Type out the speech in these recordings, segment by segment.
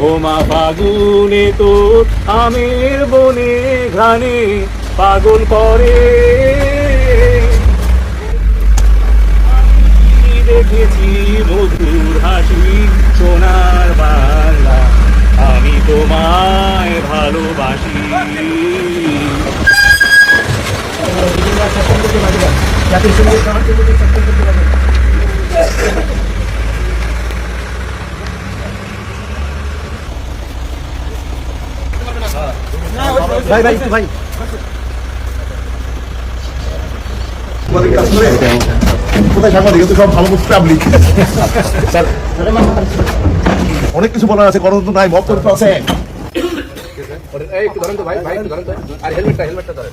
ওমা ফাগুনে তো আমের বনে ঘানে পাগল করে। দেখেছি মধুর হাসি সোনার বাংলা। আমি তোমায় ভালোবাসি। ভাই ভাই ভাই। অনেক কিছু বলার আছে গণতন্ত্র নাই মততন্ত্র আছে ধরেন তো ভাই ভাই ধরেন তো। আর হেলমেটটা হেলমেটটা ধরেন।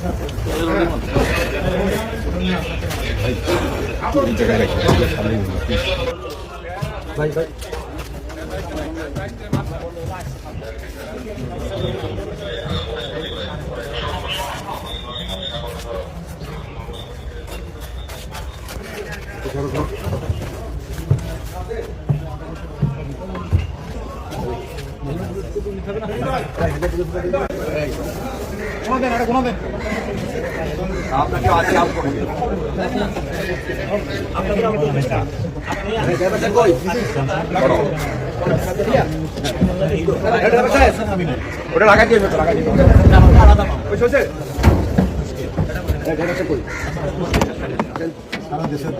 টান কে আছে গাড়ি মাথাতে দিন এটা ভাই ভাই আপনাকে আজকে আপ করে দিন ওটা লাগাই দিয়ে লাগাই দিয়ে। ওই সরষে? সারা দেশের